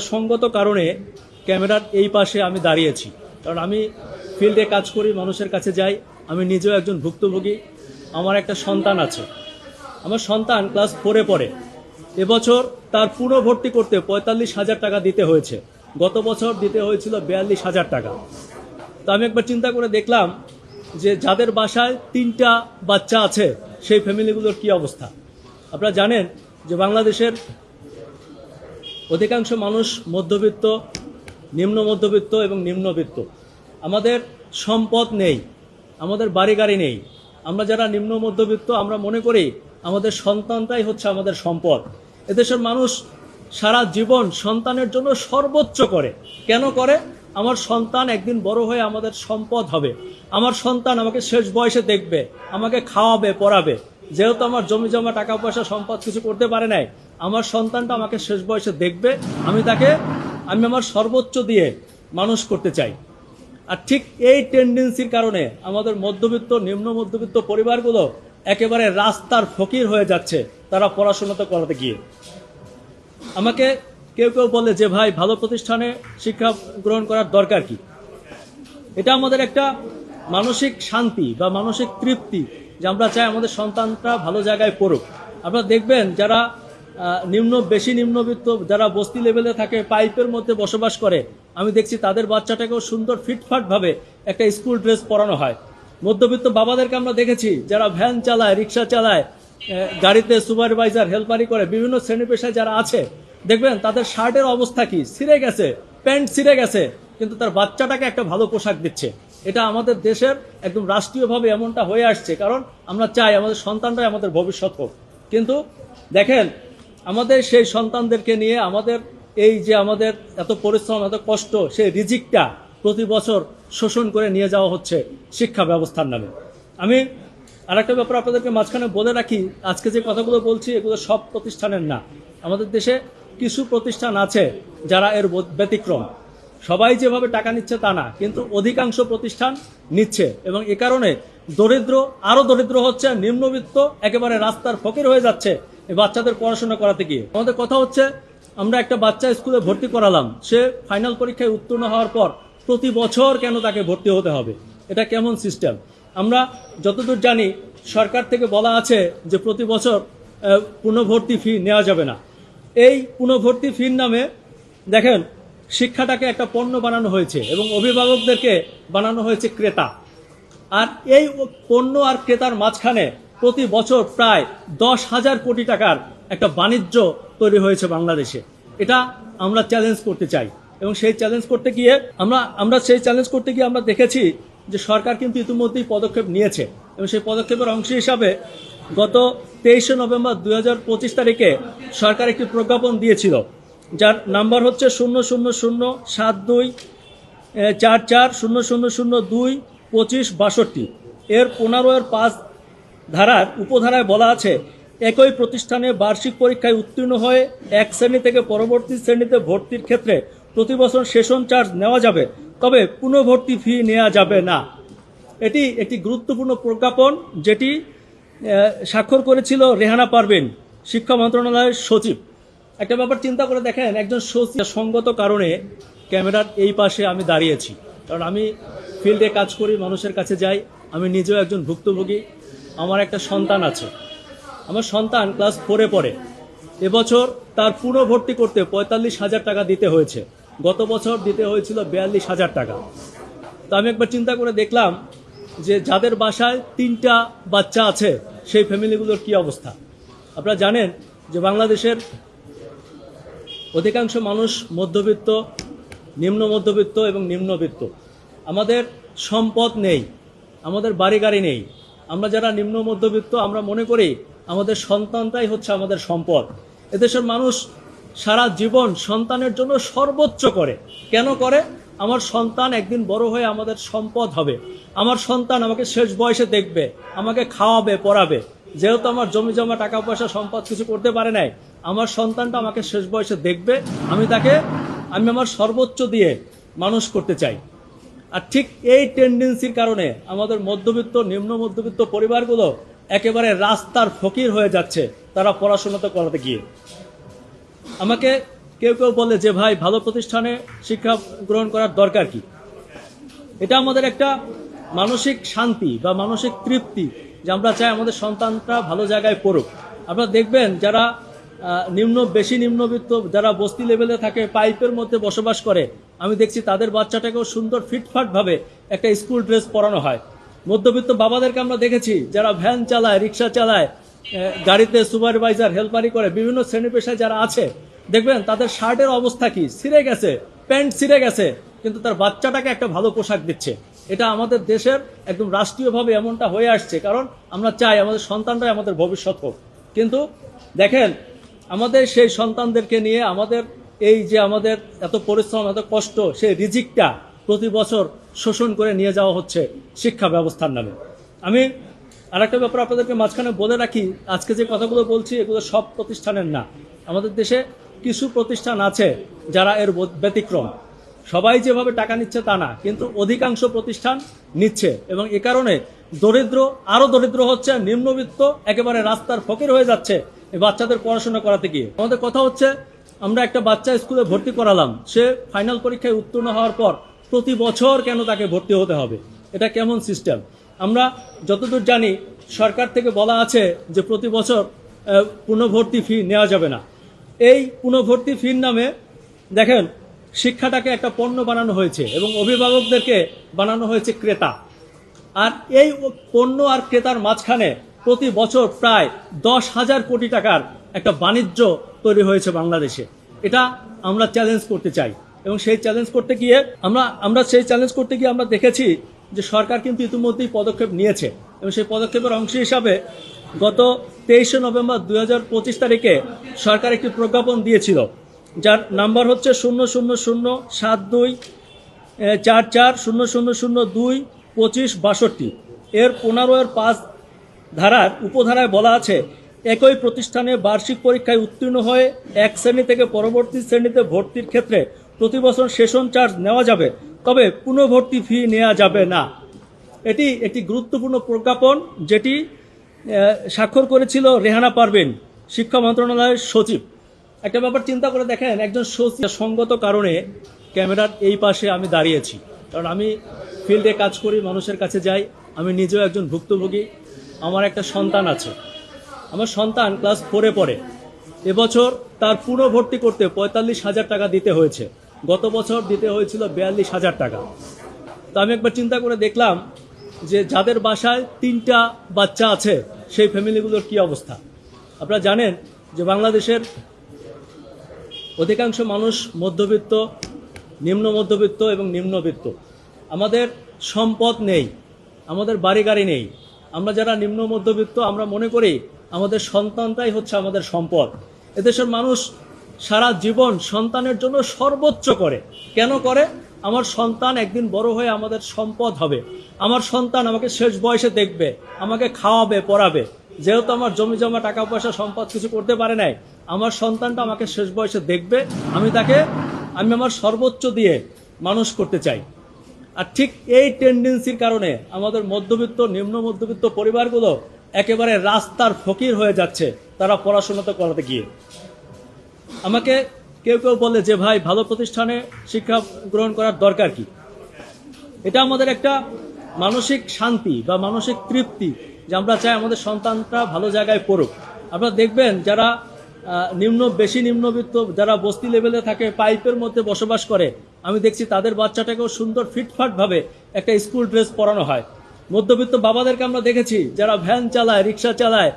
সঙ্গত কারণে ক্যামেরার এই পাশে আমি দাঁড়িয়েছি। কারণ আমি ফিল্ডে কাজ করি, মানুষের কাছে যাই, আমি নিজেও একজন ভুক্তভোগী। আমার একটা সন্তান আছে। আমার সন্তান ক্লাস ফোরে পড়ে। এবছর তার পুনঃ ভর্তি করতে পঁয়তাল্লিশ হাজার টাকা দিতে হয়েছে। গত বছর দিতে হয়েছিল বিয়াল্লিশ হাজার টাকা। তো আমি একবার চিন্তা করে দেখলাম যে যাদের বাসায় তিনটা বাচ্চা আছে, সেই ফ্যামিলিগুলোর কি অবস্থা? আপনারা জানেন যে বাংলাদেশের অধিকাংশ মানুষ মধ্যবিত্ত, নিম্ন মধ্যবিত্ত এবং নিম্নবিত্ত। আমাদের সম্পদ নেই, আমাদের বাড়ি গাড়ি নেই। আমরা যারা নিম্ন মধ্যবিত্ত, আমরা মনে করি আমাদের সন্তানটাই হচ্ছে আমাদের সম্পদ। এদেশের মানুষ সারা জীবন সন্তানের জন্য সর্বোচ্চ করে। কেন করে? আমার সন্তান একদিন বড় হয়ে আমাদের সম্পদ হবে। আমার সন্তান আমাকে শেষ বয়সে দেখবে, আমাকে খাওয়াবে, পড়াবে। যেহেতু আমার জমি জমা টাকা পয়সা সম্পদ কিছু করতে পারে নাই আমার সন্তানটা আমাকে শেষ বয়সে দেখবে, আমি তাকে, আমি আমার সর্বোচ্চ দিয়ে মানুষ করতে চাই। আর ঠিক এই টেন্ডেন্সির কারণে আমাদের মধ্যবিত্ত, নিম্ন মধ্যবিত্ত পরিবারগুলো একেবারে রাস্তার ফকির হয়ে যাচ্ছে, তারা পড়াশোনা তো করাতে গিয়ে। আমাকে কেউ কেউ বলে যে, ভাই, ভালো প্রতিষ্ঠানে শিক্ষা গ্রহণ করার দরকার কি? এটা আমাদের একটা মানসিক শান্তি বা মানসিক তৃপ্তি যে আমরা চাই আমাদের সন্তানটা ভালো জায়গায় পড়ুক। আপনারা দেখবেন যারা নিম্ন, বেশি নিম্নবিত্ত যারা বস্তি লেভেলে থাকে পাইপের মধ্যে বসবাস করে, আমি দেখছি তাদের বাচ্চাটাকেও সুন্দর ফিটফাটভাবে একটা স্কুল ড্রেস পরানো হয়। মধ্যবিত্ত বাবাদেরকে আমরা দেখেছি, যারা ভ্যান চালায় রিক্সা চালায় গাড়িতে সুপারভাইজার হেল্পারি করে, বিভিন্ন শ্রেণি পেশায় যারা আছে, দেখবেন তাদের শার্টের অবস্থা কি? ছিঁড়ে গেছে প্যান্ট ছিঁড়ে গেছে, কিন্তু তার বাচ্চাটাকে একটা ভালো পোশাক দিচ্ছে। এটা আমাদের দেশের একদম রাষ্ট্রীয়ভাবে এমনটা হয়ে আসছে, কারণ আমরা চাই আমাদের সন্তানরাই আমাদের ভবিষ্যৎ হোক। কিন্তু দেখেন আমাদের সেই সন্তানদেরকে নিয়ে আমাদের এই যে আমাদের এত পরিশ্রম, এত কষ্ট, সেই রিজিকটা প্রতি বছর শোষণ করে নিয়ে যাওয়া হচ্ছে শিক্ষা ব্যবস্থার নামে। আমি আরেকটা ব্যাপার আপনাদেরকে মাঝখানে বলে রাখি, আজকে যে কথাগুলো বলছি এগুলো সব প্রতিষ্ঠানের না। আমাদের দেশে কিছু প্রতিষ্ঠান আছে যারা এর ব্যতিক্রম। সবাই যেভাবে টাকা নিচ্ছে তা না, কিন্তু অধিকাংশ প্রতিষ্ঠান নিচ্ছে এবং এ কারণে দরিদ্র, আরও দরিদ্র হচ্ছে, নিম্নবিত্ত, একেবারে রাস্তার ফকির হয়ে যাচ্ছে। এই বাচ্চাদের পড়াশোনা করাতে গিয়ে। আমাদের কথা হচ্ছে আমরা একটা বাচ্চা স্কুলে ভর্তি করালাম সে ফাইনাল পরীক্ষায় উত্তীর্ণ হওয়ার পর প্রতি বছর কেন তাকে ভর্তি হতে হবে? এটা কেমন সিস্টেম আমরা যতদূর জানি সরকার থেকে বলা আছে যে প্রতি বছর আহ, পুনঃভর্তি ফি নেওয়া যাবে না। এই পুনঃভর্তি ফির নামে দেখেন শিক্ষাটাকে একটা পণ্য বানানো হয়েছে এবং অভিভাবকদেরকে বানানো হয়েছে ক্রেতা। আর এই পণ্য আর ক্রেতার মাঝখানে প্রতি বছর প্রায় দশ হাজার কোটি টাকার একটা বাণিজ্য তৈরি হয়েছে বাংলাদেশে। এটা আমরা চ্যালেঞ্জ করতে চাই। এবং সেই চ্যালেঞ্জ করতে গিয়ে আমরা আমরা সেই চ্যালেঞ্জ করতে গিয়ে আমরা দেখেছি যে সরকার কিন্তু ইতিমধ্যেই পদক্ষেপ নিয়েছে। এবং সেই পদক্ষেপের অংশ হিসাবে গত তেইশে নভেম্বর দু হাজার পঁচিশ তারিখে সরকার একটি প্রজ্ঞাপন দিয়েছিল। যার নাম্বার হচ্ছে শূন্য শূন্য শূন্য সাত দুই চার চার শূন্য শূন্য শূন্য দুই পঁচিশ বাষট্টি। এর পনেরো এর পাঁচ ধারার উপধারায় বলা আছে, একই প্রতিষ্ঠানে বার্ষিক পরীক্ষায় উত্তীর্ণ হয়ে এক শ্রেণি থেকে পরবর্তী শ্রেণীতে ভর্তির ক্ষেত্রে প্রতি বছর সেশন চার্জ নেওয়া যাবে, তবে পুনর্ভর্তি ফি নেওয়া যাবে না। এটি একটি গুরুত্বপূর্ণ প্রজ্ঞাপন যেটি স্বাক্ষর করেছিল রেহানা পারভিন, শিক্ষা মন্ত্রণালয়ের সচিব। একটা ব্যাপার চিন্তা করে দেখেন, একজন সচিব সঙ্গত কারণে ক্যামেরার এই পাশে আমি দাঁড়িয়েছি। কারণ আমি ফিল্ডে কাজ করি, মানুষের কাছে যাই, আমি নিজেও একজন ভুক্তভোগী। আমার একটা সন্তান আছে। আমার সন্তান ক্লাস ফোরে পড়ে। এবছর তার পুনঃ ভর্তি করতে পঁয়তাল্লিশ হাজার টাকা দিতে হয়েছে। গত বছর দিতে হয়েছিল বিয়াল্লিশ হাজার টাকা। তো আমি একবার চিন্তা করে দেখলাম যে যাদের বাসায় তিনটা বাচ্চা আছে, সেই ফ্যামিলিগুলোর কি অবস্থা? আপনারা জানেন যে বাংলাদেশের অধিকাংশ মানুষ মধ্যবিত্ত, নিম্ন মধ্যবিত্ত এবং নিম্নবিত্ত। আমাদের সম্পদ নেই, আমাদের বাড়ি গাড়ি নেই। আমরা যারা নিম্ন মধ্যবিত্ত, আমরা মনে করি আমাদের সন্তানটাই হচ্ছে আমাদের সম্পদ। এদেশের মানুষ সারা জীবন সন্তানের জন্য সর্বোচ্চ করে। কেন করে? আমার সন্তান একদিন বড় হয়ে আমাদের সম্পদ হবে। আমার সন্তান আমাকে শেষ বয়সে দেখবে, আমাকে খাওয়াবে, পড়াবে। যেহেতু আমার জমি জমা, টাকা পয়সা, সম্পদ কিছু করতে পারে নাই, আমার সন্তানটা আমাকে শেষ বয়সে দেখবে, আমি তাকে, আমি আমার সর্বোচ্চ দিয়ে মানুষ করতে চাই। আর ঠিক এই টেন্ডেন্সির কারণে আমাদের মধ্যবিত্ত, নিম্ন মধ্যবিত্ত পরিবারগুলো একেবারে রাস্তার ফকির হয়ে যাচ্ছে, তারা পড়াশোনা তো করাতে গিয়ে। আমাকে কেউ কেউ বলে যে, ভাই, ভালো প্রতিষ্ঠানে শিক্ষা গ্রহণ করার দরকার কি? এটা আমাদের একটা মানসিক শান্তি বা মানসিক তৃপ্তি যে আমরা চাই আমাদের সন্তানটা ভালো জায়গায় পড়ুক। আপনারা দেখবেন যারা নিম্ন, বেশি নিম্নবিত্ত, যারা বস্তি লেভেলে থাকে, পাইপের মধ্যে বসবাস করে আমি দেখছি তাদের বাচ্চাটাকেও সুন্দর ফিটফাট ভাবে একটা স্কুল ড্রেস পরানো হয়। মধ্যবিত্ত বাবাদেরকে আমরা দেখেছি, যারা ভ্যান চালায়, রিক্সা চালায় গাড়িতে সুপারভাইজার, হেল্পারি করে বিভিন্ন শ্রেণি পেশায় যারা আছে, দেখবেন তাদের শার্টের অবস্থা কি? ছিঁড়ে গেছে, প্যান্ট ছিঁড়ে গেছে, কিন্তু তার বাচ্চাটাকে একটা ভালো পোশাক দিচ্ছে। এটা আমাদের দেশের একদম রাষ্ট্রীয়ভাবে এমনটা হয়ে আসছে, কারণ আমরা চাই আমাদের সন্তানরাই আমাদের ভবিষ্যৎ হোক। কিন্তু দেখেন, আমাদের সেই সন্তানদেরকে নিয়ে আমাদের এই যে আমাদের এত পরিশ্রম, এত কষ্ট, সেই রিজিকটা প্রতি বছর শোষণ করে নিয়ে যাওয়া হচ্ছে শিক্ষা ব্যবস্থার নামে। আমি আরেকটা ব্যাপার আপনাদেরকে মাঝখানে বলে রাখি, আজকে যে কথাগুলো বলছি এগুলো সব প্রতিষ্ঠানের না। আমাদের দেশে কিছু প্রতিষ্ঠান আছে যারা এর ব্যতিক্রম। সবাই যেভাবে টাকা নিচ্ছে তা না, কিন্তু অধিকাংশ প্রতিষ্ঠান নিচ্ছে এবং এ কারণে দরিদ্র আরও দরিদ্র হচ্ছে, নিম্নবিত্ত, একেবারে রাস্তার ফকির হয়ে যাচ্ছে বাচ্চাদের পড়াশোনা করাতে গিয়ে। আমাদের কথা হচ্ছে আমরা একটা বাচ্চা স্কুলে ভর্তি করালাম সে ফাইনাল পরীক্ষায় উত্তীর্ণ হওয়ার পর প্রতি বছর কেন তাকে ভর্তি হতে হবে? এটা কেমন সিস্টেম আমরা যতদূর জানি সরকার থেকে বলা আছে যে প্রতি বছর আহ, পুনঃভর্তি ফি নেওয়া যাবে না। এই পুনঃভর্তি ফির নামে দেখেন শিক্ষাটাকে একটা পণ্য বানানো হয়েছে এবং অভিভাবকদেরকে বানানো হয়েছে ক্রেতা। আর এই পণ্য আর ক্রেতার মাঝখানে প্রতি বছর প্রায় দশ হাজার কোটি টাকার একটা বাণিজ্য তৈরি হয়েছে বাংলাদেশে। এটা আমরা চ্যালেঞ্জ করতে চাই। এবং সেই চ্যালেঞ্জ করতে গিয়ে আমরা আমরা সেই চ্যালেঞ্জ করতে গিয়ে আমরা দেখেছি যে সরকার কিন্তু ইতিমধ্যেই পদক্ষেপ নিয়েছে। এবং সেই পদক্ষেপের অংশ হিসাবে গত তেইশে নভেম্বর দু হাজার পঁচিশ তারিখে সরকার একটি প্রজ্ঞাপন দিয়েছিল। যার নাম্বার হচ্ছে শূন্য শূন্য শূন্য সাত দুই চার চার শূন্য শূন্য শূন্য দুই পঁচিশ বাষট্টি। এর পনেরো এর পাঁচ ধারার উপধারায় বলা আছে একই প্রতিষ্ঠানে বার্ষিক পরীক্ষায় উত্তীর্ণ হয়ে এক শ্রেণি থেকে পরবর্তী শ্রেণীতে ভর্তির ক্ষেত্রে প্রতি বছর সেশন চার্জ নেওয়া যাবে, তবে পুনঃভর্তি ফি নেওয়া যাবে না। এটি একটি গুরুত্বপূর্ণ প্রজ্ঞাপন যেটি স্বাক্ষর করেছিল রেহানা পারভিন, শিক্ষা মন্ত্রণালয়ের সচিব। একটা ব্যাপার চিন্তা করে দেখেন, একজন সচিব সঙ্গত কারণে ক্যামেরার এই পাশে আমি দাঁড়িয়েছি। কারণ আমি ফিল্ডে কাজ করি, মানুষের কাছে যাই, আমি নিজেও একজন ভুক্তভোগী, আমার একটা সন্তান আছে। আমার সন্তান ক্লাস ফোরে পড়ে। এবছর তার পুনঃভর্তি করতে পঁয়তাল্লিশ হাজার টাকা দিতে হয়েছে। গত বছর দিতে হয়েছিল বিয়াল্লিশ হাজার টাকা। তো আমি একবার চিন্তা করে দেখলাম যে যাদের বাসায় তিনটা বাচ্চা আছে, সেই ফ্যামিলিগুলোর কি অবস্থা? আপনারা জানেন যে বাংলাদেশের অধিকাংশ মানুষ মধ্যবিত্ত, নিম্ন মধ্যবিত্ত এবং নিম্নবিত্ত। আমাদের সম্পদ নেই, আমাদের বাড়ি গাড়ি নেই। আমরা যারা নিম্ন মধ্যবিত্ত, আমরা মনে করি আমাদের সন্তানটাই হচ্ছে আমাদের সম্পদ। এদেশের মানুষ সারা জীবন সন্তানের জন্য সর্বোচ্চ করে। কেন করে? আমার সন্তান একদিন বড় হয়ে আমাদের সম্পদ হবে। আমার সন্তান আমাকে শেষ বয়সে দেখবে, আমাকে খাওয়াবে, পড়াবে। যেহেতু আমার জমি জমা, টাকা পয়সা, সম্পদ কিছু করতে পারে নাই, আমার সন্তানটা আমাকে শেষ বয়সে দেখবে, আমি তাকে, আমি আমার সর্বোচ্চ দিয়ে মানুষ করতে চাই। আর ঠিক এই টেন্ডেন্সির কারণে আমাদের মধ্যবিত্ত, নিম্ন মধ্যবিত্ত পরিবারগুলো একেবারে রাস্তার ফকির হয়ে যাচ্ছে তারা পড়াশোনাতে করাতে গিয়ে। আমাকে কেউ কেউ বলে যে, ভাই, ভালো প্রতিষ্ঠানে শিক্ষা গ্রহণ করার দরকার কি? এটা আমাদের একটা মানসিক শান্তি বা মানসিক তৃপ্তি যে আমরা চাই আমাদের সন্তানটা ভালো জায়গায় পড়ুক। আপনারা দেখবেন যারা নিম্ন, বেশি নিম্নবিত্ত, যারা বস্তি লেভেলে থাকে পাইপের মধ্যে বসবাস করে আমি দেখছি তাদের বাচ্চাটাকেও সুন্দর ফিটফাট ভাবে একটা স্কুল ড্রেস পরানো হয়। মধ্যবিত্ত বাবাদেরকে আমরা দেখেছি, যারা ভ্যান চালায়, রিক্সা চালায়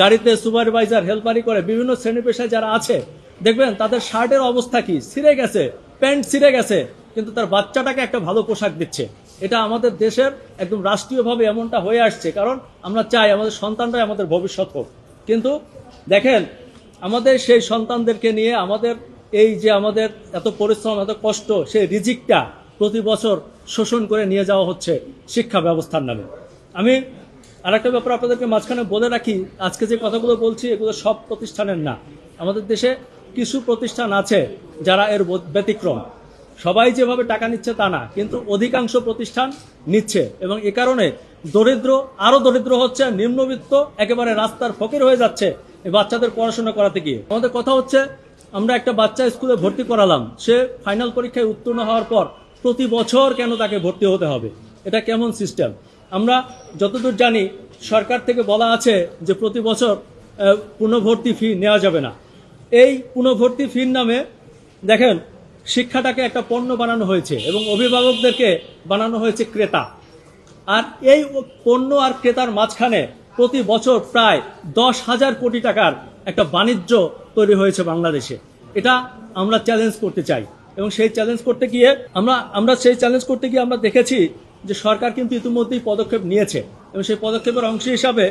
গাড়িতে সুপারভাইজার, হেল্পারি করে, বিভিন্ন শ্রেণি পেশায় যারা আছে, দেখবেন তাদের শার্টের অবস্থা কি? ছিঁড়ে গেছে, প্যান্ট ছিঁড়ে গেছে, কিন্তু তার বাচ্চাটাকে একটা ভালো পোশাক দিচ্ছে। এটা আমাদের দেশের একদম রাষ্ট্রীয়ভাবে এমনটা হয়ে আসছে, কারণ আমরা চাই আমাদের সন্তানরাই আমাদের ভবিষ্যৎ হোক। কিন্তু দেখেন, আমাদের সেই সন্তানদেরকে নিয়ে আমাদের এই যে আমাদের এত পরিশ্রম, এত কষ্ট, সেই রিজিকটা প্রতি বছর শোষণ করে নিয়ে যাওয়া হচ্ছে শিক্ষা ব্যবস্থার নামে। আমি আরেকটা ব্যাপার আপনাদেরকে মাঝখানে বলে রাখি, আজকে যে কথাগুলো বলছি এগুলো সব প্রতিষ্ঠানের না। আমাদের দেশে কিছু প্রতিষ্ঠান আছে যারা এর ব্যতিক্রম। সবাই যেভাবে টাকা নিচ্ছে তা না, কিন্তু অধিকাংশ প্রতিষ্ঠান নিচ্ছে এবং এ কারণে দরিদ্র, আরও দরিদ্র হচ্ছে, নিম্নবিত্ত, একেবারে রাস্তার ফকির হয়ে যাচ্ছে বাচ্চাদের পড়াশোনা করাতে গিয়ে। আমাদের কথা হচ্ছে আমরা একটা বাচ্চা স্কুলে ভর্তি করালাম। সে ফাইনাল পরীক্ষায় উত্তীর্ণ হওয়ার পর প্রতি বছর কেন তাকে ভর্তি হতে হবে? এটা কেমন সিস্টেম আমরা যতদূর জানি, সরকার থেকে বলা আছে যে প্রতি বছর পুনর্ভর্তি ফি নেওয়া যাবে না। এই পুনর্ভর্তি ফির নামে দেখেন, শিক্ষাটাকে একটা পণ্য বানানো হয়েছে এবং অভিভাবকদেরকে বানানো হয়েছে ক্রেতা। আর এই পণ্য আর ক্রেতার মাঝখানে প্রতি বছর প্রায় দশ হাজার কোটি টাকার একটা বাণিজ্য তৈরি হয়েছে বাংলাদেশে। এটা আমরা চ্যালেঞ্জ করতে চাই। এবং সেই চ্যালেঞ্জ করতে গিয়ে আমরা আমরা সেই চ্যালেঞ্জ করতে গিয়ে আমরা দেখেছি যে সরকার কিন্তু ইতিমধ্যেই পদক্ষেপ নিয়েছে। এবং সেই পদক্ষেপের অংশ হিসাবে